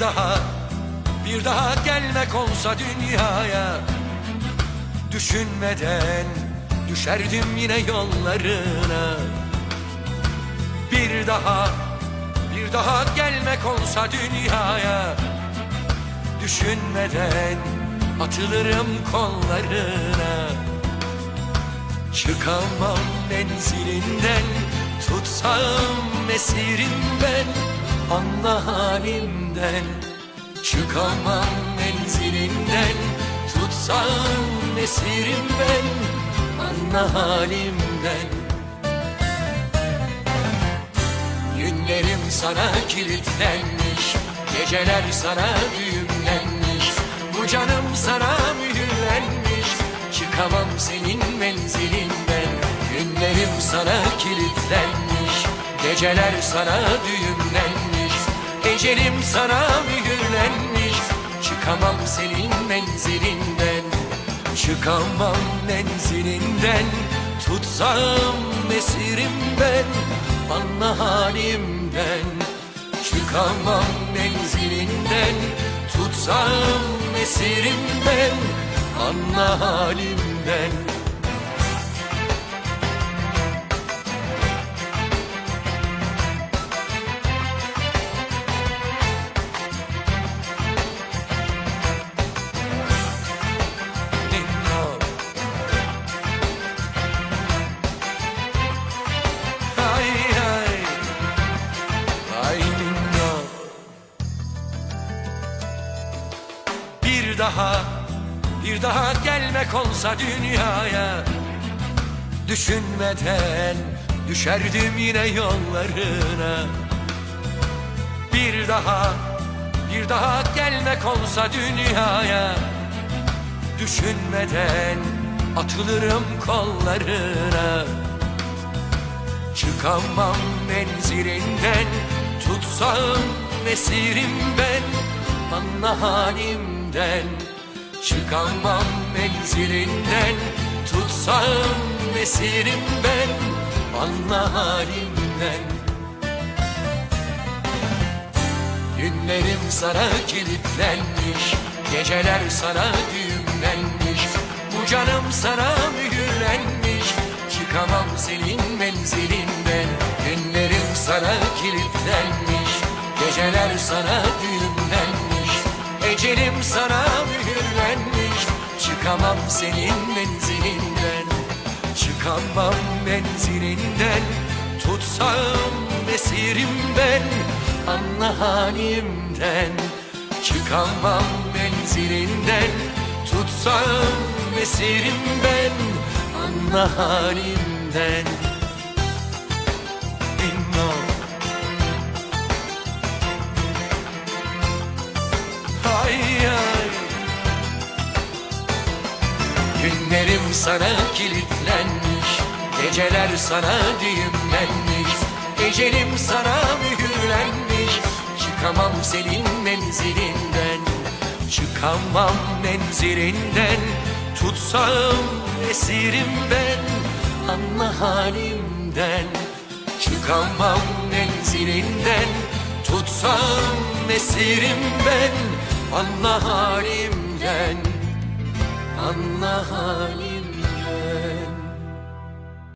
daha bir daha gelmek olsa dünyaya. Düşünmeden düşerdim yine yollarına. Bir daha bir daha gelmek olsa dünyaya. Düşünmeden atılırım kollarına. Çıkamam menzilinden Tutsam esirim ben Anla halimden Çıkamam menzilinden Tutsam esirim ben. Anla halimden. Günlerim sana kilitlenmiş Geceler sana düğümlenmiş. Bu canım sana mühürlenmiş Çıkamam senin menzilinden. Günlerim sana kilitlenmiş Geceler sana düğümlenmiş Ecelim sana mühürlenmiş. Çıkamam senin menzilinden. Çıkamam menzilinden. Tutsam esirim ben Anla halimden. Çıkamam menzilinden. Tutsam esirim ben Anla halimden Bir daha Bir daha gelmek olsa dünyaya. Düşünmeden Düşerdim yine yollarına. Bir daha Bir daha gelmek olsa dünyaya. Düşünmeden atılırım kollarına. Çıkamam menzilinden Tutsam esirim ben. Anla halimden Çıkamam menzilinden Tutsam esirim ben Anla halimden Günlerim sana kilitlenmiş Geceler sana düğümlenmiş Bu canım sana mühürlenmiş Çıkamam senin menzilinden. Günlerim sana kilitlenmiş Geceler sana düğümlenmiş Ecelim sana mühürlenmiş. Çıkamam senin menzilinden. Çıkamam menzilinden. Tutsam esirim ben Anla halimden Çıkamam menzilinden. Tutsam esirim ben Anla halimden Günlerim sana kilitlenmiş Geceler sana düğümlenmiş Ecelim sana mühürlenmiş. Çıkamam senin menzilinden Çıkamam menzilinden. Tutsam esirim ben Anla halimden. Çıkamam menzilinden Tutsam esirim ben Anla halimden Anla halimden